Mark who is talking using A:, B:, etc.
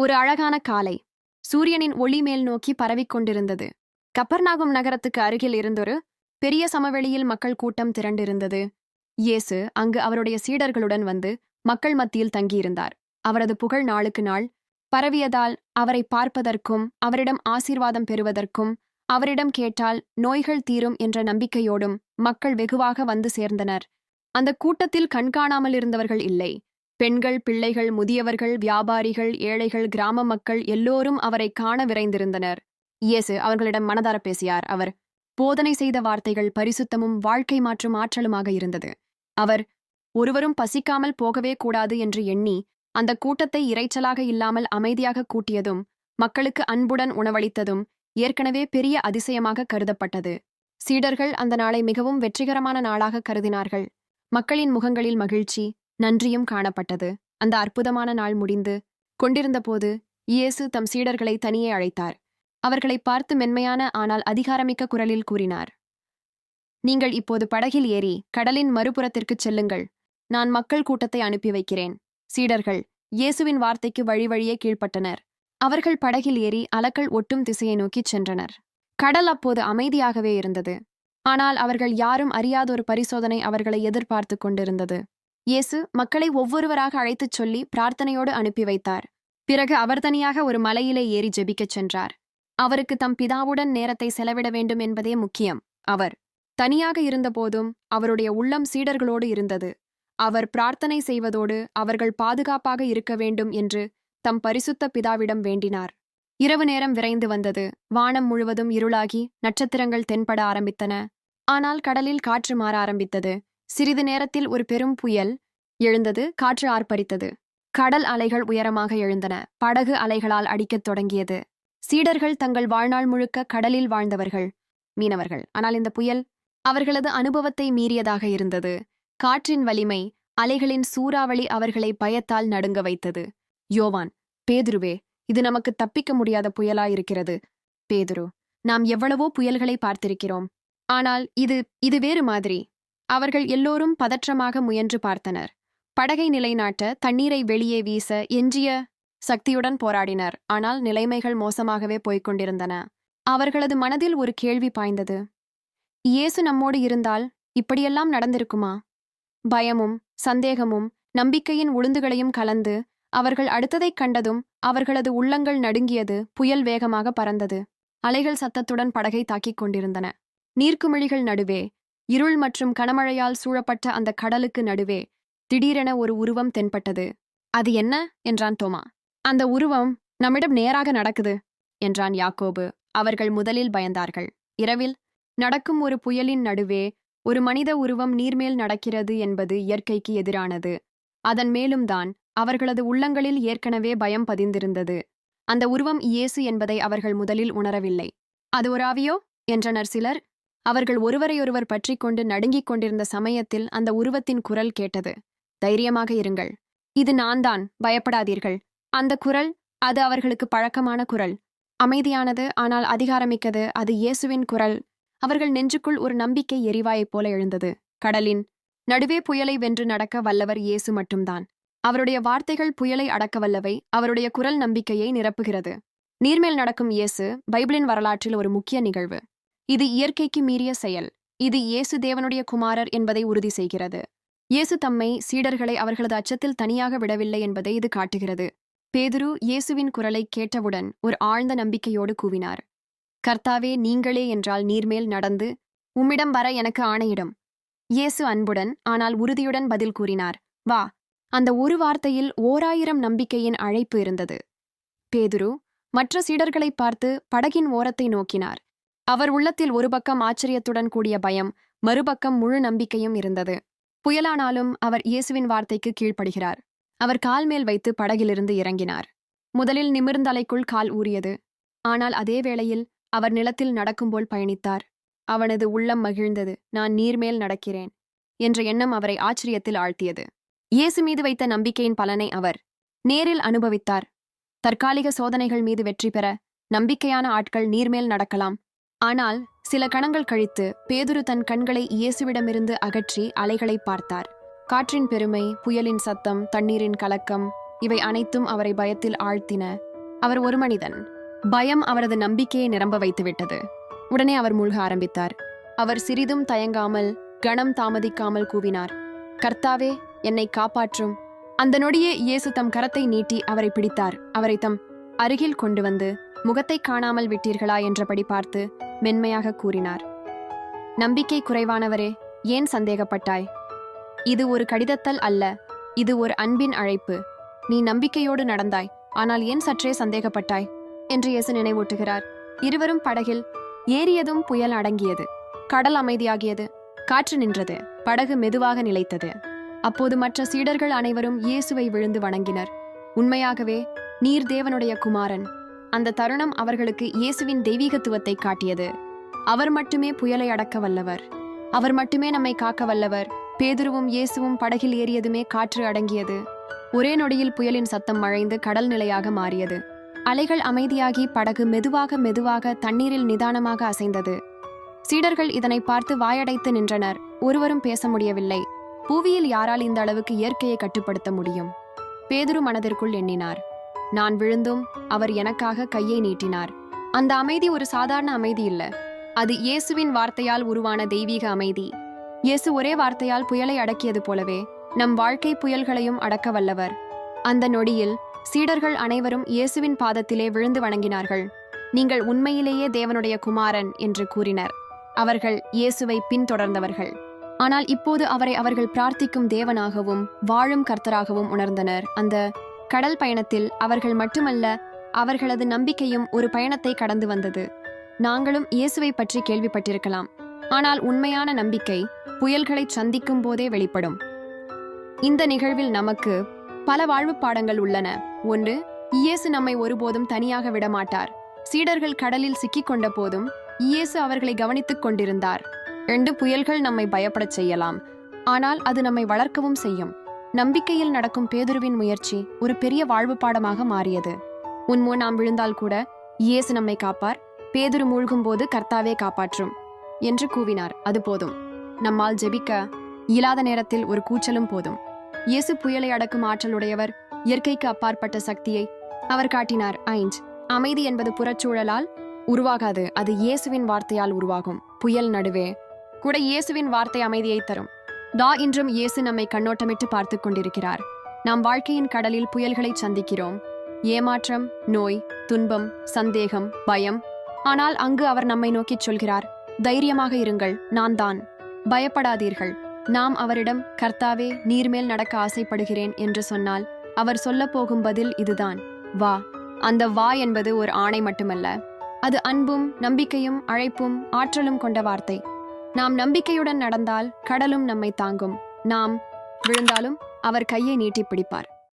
A: ஒரு அழகான காலை. சூரியனின் ஒளி மேல் நோக்கி பரவிக் கொண்டிருந்தது. கப்பர்நாகும் நகரத்துக்கு அருகில் இருந்தொரு பெரிய சமவெளியில் மக்கள் கூட்டம் திரண்டிருந்தது. இயேசு அங்கு அவருடைய சீடர்களுடன் வந்து மக்கள் மத்தியில் தங்கியிருந்தார். அவரது புகழ் நாளுக்கு நாள் பரவியதால் அவரை பார்ப்பதற்கும் அவரிடம் ஆசீர்வாதம் பெறுவதற்கும் அவரிடம் கேட்டால் நோய்கள் தீரும் என்ற நம்பிக்கையோடும் மக்கள் வெகுவாக வந்து சேர்ந்தனர். அந்த கூட்டத்தில் கண்காணாமல் இருந்தவர்கள் இல்லை. பெண்கள் பிள்ளைகள் முதியவர்கள் வியாபாரிகள் ஏழைகள் கிராம மக்கள் எல்லோரும் அவரை காண விரைந்திருந்தனர். இயேசு அவர்களிடம் மனதார பேசியார். அவர் போதனை செய்த வார்த்தைகள் பரிசுத்தமும் வாழ்க்கை மாற்றும் ஆற்றலுமாக இருந்தது. அவர் ஒருவரும் பசிக்காமல் போகவே கூடாது என்று எண்ணி அந்த கூட்டத்தை இரைச்சலாக இல்லாமல் அமைதியாக கூட்டியதும் மக்களுக்கு அன்புடன் உணவளித்ததும் ஏற்கனவே பெரிய அதிசயமாக கருதப்பட்டது. சீடர்கள் அந்த நாளை மிகவும் வெற்றிகரமான நாளாக கருதினார்கள். மக்களின் முகங்களில் மகிழ்ச்சி நன்றியும் காணப்பட்டது. அந்த அற்புதமான நாள் முடிந்து கொண்டிருந்தபோது இயேசு தம் சீடர்களை தனியே அழைத்தார். அவர்களை பார்த்து மென்மையான ஆனால் அதிகாரமிக்க குரலில் கூறினார். நீங்கள் இப்போது படகில் ஏறி கடலின் மறுபுறத்திற்குச் செல்லுங்கள். நான் மக்கள் கூட்டத்தை அனுப்பி வைக்கிறேன். சீடர்கள் இயேசுவின் வார்த்தைக்கு வழி வழியே கீழ்ப்பட்டனர். அவர்கள் படகில் ஏறி அலக்கள் ஒட்டும் திசையை நோக்கிச் சென்றனர். கடல் அப்போது அமைதியாகவே இருந்தது. ஆனால் அவர்கள் யாரும் அறியாத ஒரு பரிசோதனை அவர்களை எதிர்பார்த்து கொண்டிருந்தது. இயேசு மக்களை ஒவ்வொருவராக அழைத்துச் சொல்லி பிரார்த்தனையோடு அனுப்பி வைத்தார். பிறகு அவர் தனியாக ஒரு மலையிலே ஏறி ஜெபிக்கச் சென்றார். அவருக்கு தம் பிதாவுடன் நேரத்தை செலவிட வேண்டும் என்பதே முக்கியம். அவர் தனியாக இருந்தபோதும் அவருடைய உள்ளம் சீடர்களோடு இருந்தது. அவர் பிரார்த்தனை செய்வதோடு அவர்கள் பாதுகாப்பாக இருக்க வேண்டும் என்று தம் பரிசுத்த பிதாவிடம் வேண்டினார். இரவு நேரம் விரைந்து வந்தது. வானம் முழுவதும் இருளாகி நட்சத்திரங்கள் தென்பட ஆரம்பித்தன. ஆனால் கடலில் காற்று மாற ஆரம்பித்தது. சிறிது நேரத்தில் ஒரு பெரும் புயல் எழுந்தது காற்று ஆர்ப்பரித்தது. கடல் அலைகள் உயரமாக எழுந்தன. படகு அலைகளால் அடிக்கத் தொடங்கியது. சீடர்கள் தங்கள் வாழ்நாள் முழுக்க கடலில் வாழ்ந்தவர்கள் மீனவர்கள். ஆனால் இந்த புயல் அவர்களது அனுபவத்தை மீறியதாக இருந்தது. காற்றின் வலிமை அலைகளின் சூறாவளி அவர்களை பயத்தால் நடுங்க வைத்தது. யோவான் பேதுருவே இது நமக்கு தப்பிக்க முடியாத புயலாயிருக்கிறது. பேதுரு நாம் எவ்வளவோ புயல்களை பார்த்திருக்கிறோம். ஆனால் இது இது வேறு மாதிரி. அவர்கள் எல்லோரும் பதற்றமாக முயன்று பார்த்தனர். படகை நிலைநாட்ட தண்ணீரை வெளியே வீச எஞ்சிய சக்தியுடன் போராடினர். ஆனால் நிலைமைகள் மோசமாகவே போய்க் கொண்டிருந்தன அவர்களது மனதில் ஒரு கேள்வி பாய்ந்தது. இயேசு நம்மோடு இருந்தால் இப்படியெல்லாம் நடந்திருக்குமா? பயமும் சந்தேகமும் நம்பிக்கையின் உளுந்துகளையும் கலந்து அவர்கள் அடுத்ததைக் கண்டதும் அவர்களது உள்ளங்கள் நடுங்கியது புயல் வேகமாக பறந்தது. அலைகள் சத்தத்துடன் படகை தாக்கிக் கொண்டிருந்தன. நீர்க்குமிழிகள் நடுவே இருள் மற்றும் கனமழையால் சூழப்பட்ட அந்த கடலுக்கு நடுவே திடீரென ஒரு உருவம் தென்பட்டது. அது என்ன? என்றான் தோமா. அந்த உருவம் நம்மிடம் நேராக நடக்குது என்றான் யாக்கோபு. அவர்கள் முதலில் பயந்தார்கள். இரவில் நடக்கும் ஒரு புயலின் நடுவே ஒரு மனித உருவம் நீர்மேல் நடக்கிறது என்பது இயற்கைக்கு எதிரானது. அதன் மேலும் தான் அவர்களது உள்ளங்களில் ஏற்கனவே பயம் பதிந்திருந்தது. அந்த உருவம் இயேசு என்பதை அவர்கள் முதலில் உணரவில்லை. அது ஒரு ஆவியோ? என்றனர் சிலர். அவர்கள் ஒருவரையொருவர் பற்றிக் கொண்டு நடுங்கிக் கொண்டிருந்த சமயத்தில் அந்த உருவத்தின் குரல் கேட்டது. தைரியமாக இருங்கள். இது நான் தான் பயப்படாதீர்கள். அந்த குரல் அது அவர்களுக்கு பழக்கமான குரல். அமைதியானது ஆனால் அதிகாரமிக்கது அது இயேசுவின் குரல். அவர்கள் நெஞ்சுக்குள் ஒரு நம்பிக்கை எரிவாயைப் போல எழுந்தது. கடலின் நடுவே புயலை வென்று நடக்க வல்லவர் இயேசு மட்டும்தான். அவருடைய வார்த்தைகள் புயலை அடக்க வல்லவை. அவருடைய குரல் நம்பிக்கையை நிரப்புகிறது. நீர்மேல் நடக்கும் இயேசு பைபிளின் வரலாற்றில் ஒரு முக்கிய நிகழ்வு. இது இயற்கைக்கு மீறிய செயல். இது இயேசு தேவனுடைய குமாரர் என்பதை உறுதி செய்கிறது. இயேசு தம்மை சீடர்களை அவர்களது அச்சத்தில் தனியாக விடவில்லை என்பதை இது காட்டுகிறது. பேதுரு இயேசுவின் குரலை கேட்டவுடன் ஒரு ஆழ்ந்த நம்பிக்கையோடு கூவினார். கர்த்தாவே நீங்களே என்றால் நீர்மேல் நடந்து உம்மிடம் வர எனக்கு ஆணையிடும். இயேசு அன்புடன் ஆனால் உறுதியுடன் பதில் கூறினார் வா. அந்த ஒரு வார்த்தையில் ஓராயிரம் நம்பிக்கையின் அழைப்பு இருந்தது. பேதுரு மற்ற சீடர்களைப் பார்த்து படகின் ஓரத்தை நோக்கினார். அவர் உள்ளத்தில் ஒரு பக்கம் ஆச்சரியத்துடன் கூடிய பயம் மறுபக்கம் முழு நம்பிக்கையும் இருந்தது. புயலானாலும் அவர் இயேசுவின் வார்த்தைக்கு கீழ்ப்படுகிறார். அவர் கால் மேல் வைத்து படகிலிருந்து இறங்கினார். முதலில் நிமிர்ந்தலைக்குள் கால் ஊறியது. ஆனால் அதே வேளையில் அவர் நிலத்தில் நடக்கும்போல் பயணித்தார். அவனது உள்ளம் மகிழ்ந்தது. நான் நீர்மேல் நடக்கிறேன் என்ற எண்ணம் அவரை ஆச்சரியத்தில் ஆழ்த்தியது. இயேசு மீது வைத்த நம்பிக்கையின் பலனை அவர் நேரில் அனுபவித்தார். தற்காலிக சோதனைகள் மீது வெற்றி பெற நம்பிக்கையான ஆட்கள் நீர்மேல் நடக்கலாம். ஆனால் சில கணங்கள் கழித்து பேதுரு தன் கண்களை இயேசுவிடமிருந்து அகற்றி அலைகளை பார்த்தார். காற்றின் பெருமை புயலின் சத்தம் தண்ணீரின் கலக்கம் இவை அனைத்தும் அவரை பயத்தில் ஆழ்த்தின. அவர் ஒரு மனிதன். பயம் அவரது நம்பிக்கையை நிரம்ப வைத்துவிட்டது. உடனே அவர் மூழ்க ஆரம்பித்தார். அவர் சிறிதும் தயங்காமல் கணம் தாமதிக்காமல் கூவினார். கர்த்தாவே என்னை காப்பாற்றும். அந்த நொடியே இயேசு தம் கரத்தை நீட்டி அவரை பிடித்தார். அவரை தம் அருகில் கொண்டு வந்து முகத்தை காணாமல் விட்டீர்களா என்றபடி பார்த்து மென்மையாக கூறினார். நம்பிக்கை குறைவானவரே ஏன் சந்தேகப்பட்டாய்? இது ஒரு கடிதத்தல் அல்ல இது ஒரு அன்பின் அழைப்பு. நீ நம்பிக்கையோடு நடந்தாய் ஆனால் ஏன் சற்றே சந்தேகப்பட்டாய்? என்று இயேசு நினைவூட்டுகிறார். இருவரும் படகில் ஏறியதும் புயல் அடங்கியது. கடல் அமைதியாகியது. காற்று நின்றது. படகு மெதுவாக நிலைத்தது. அப்போது மற்ற சீடர்கள் அனைவரும் இயேசுவை விழுந்து வணங்கினர். உண்மையாகவே நீர் தேவனுடைய குமாரன். அந்த தருணம் அவர்களுக்கு இயேசுவின் தெய்வீகத்துவத்தை காட்டியது. அவர் மட்டுமே புயலை அடக்க வல்லவர். அவர் மட்டுமே நம்மை காக்க வல்லவர். பேதுருவும் இயேசுவும் படகில் ஏறியதுமே காற்று அடங்கியது. ஒரே நொடியில் புயலின் சத்தம் மழைந்து கடல் நிலையாக மாறியது. அலைகள் அமைதியாகி படகு மெதுவாக மெதுவாக தண்ணீரில் நிதானமாக அசைந்தது. சீடர்கள் இதனை பார்த்து வாயடைத்து நின்றனர். ஒருவரும் பேச முடியவில்லை. புவியில் யாரால் இந்த அளவுக்கு இயற்கையை கட்டுப்படுத்த முடியும்? பேதுரு மனதிற்குள் எண்ணினார். நான் விழுந்தும் அவர் எனக்காக கையை நீட்டினார். அந்த அமைதி ஒரு சாதாரண அமைதி இல்ல. அது இயேசுவின் வார்த்தையால் உருவான தெய்வீக அமைதி. இயேசு ஒரே வார்த்தையால் புயலை அடக்கியது போலவே நம் வாழ்க்கை புயல்களையும் அடக்க வல்லவர். அந்த நொடியில் சீடர்கள் அனைவரும் இயேசுவின் பாதத்திலே விழுந்து வணங்கினார்கள். நீங்கள் உண்மையிலேயே தேவனுடைய குமாரன் என்று கூறினர். அவர்கள் இயேசுவை பின்தொடர்ந்தவர்கள். ஆனால் இப்போது அவரை அவர்கள் பிரார்த்திக்கும் தேவனாகவும் வாழும் கர்த்தராகவும் உணர்ந்தனர். அந்த கடல் பயணத்தில் அவர்கள் மட்டுமல்ல அவர்களது நம்பிக்கையும் ஒரு பயணத்தை கடந்து வந்தது. நாங்களும் இயேசுவை பற்றி கேள்விப்பட்டிருக்கலாம். ஆனால் உண்மையான நம்பிக்கை புயல்களை சந்திக்கும் போதே வெளிப்படும். இந்த நிகழ்வில் நமக்கு பல வாழ்வு பாடங்கள் உள்ளன. ஒன்று இயேசு நம்மை ஒருபோதும் தனியாக விடமாட்டார். சீடர்கள் கடலில் சிக்கிக்கொண்ட போதும் இயேசு அவர்களை கவனித்துக் கொண்டிருந்தார். ரெண்டு புயல்கள் நம்மை பயப்படச் செய்யலாம். ஆனால் அது நம்மை வளர்க்கவும் செய்யும். நம்பிக்கையில் நடக்கும் பேதுருவின் முயற்சி ஒரு பெரிய வாழ்வு பாடமாக மாறியது. உன்மோ நாம் விழுந்தால் கூட இயேசு நம்மை காப்பார். பேதுரு மூழ்கும் போது கர்த்தாவே காப்பாற்றும் என்று கூவினார். அது போதும். நம்மால் ஜெபிக்க இயலாத நேரத்தில் ஒரு கூச்சலும் போதும். இயேசு புயலை அடக்கும் ஆற்றலுடையவர் இயற்கைக்கு அப்பாற்பட்ட சக்தியை அவர் காட்டினார். ஐஞ்ச் அமைதி என்பது புறச்சூழலால் உருவாகாது. அது இயேசுவின் வார்த்தையால் உருவாகும். புயல் நடுவே கூட இயேசுவின் வார்த்தை அமைதியை தரும். தா இன்றும் இயேசு நம்மை கண்ணோட்டமிட்டு பார்த்து கொண்டிருக்கிறார். நாம் வாழ்க்கையின் கடலில் புயல்களை சந்திக்கிறோம். ஏமாற்றம் நோய் துன்பம் சந்தேகம் பயம். ஆனால் அங்கு அவர் நம்மை நோக்கிச் சொல்கிறார் தைரியமாக இருங்கள் நான் தான். பயப்படாதீர்கள். நாம் அவரிடம் கர்த்தாவே நீர்மேல் நடக்க ஆசைப்படுகிறேன் என்று சொன்னால் அவர் சொல்ல போகும் பதில் இதுதான். வா. அந்த வா என்பது ஒரு ஆணை மட்டுமல்ல. அது அன்பும் நம்பிக்கையும் அழைப்பும் ஆற்றலும் கொண்ட வார்த்தை. நாம் நம்பிக்கையுடன் நடந்தால் கடலும் நம்மை தாங்கும். நாம் விழுந்தாலும் அவர் கையை நீட்டிப் பிடிப்பார்.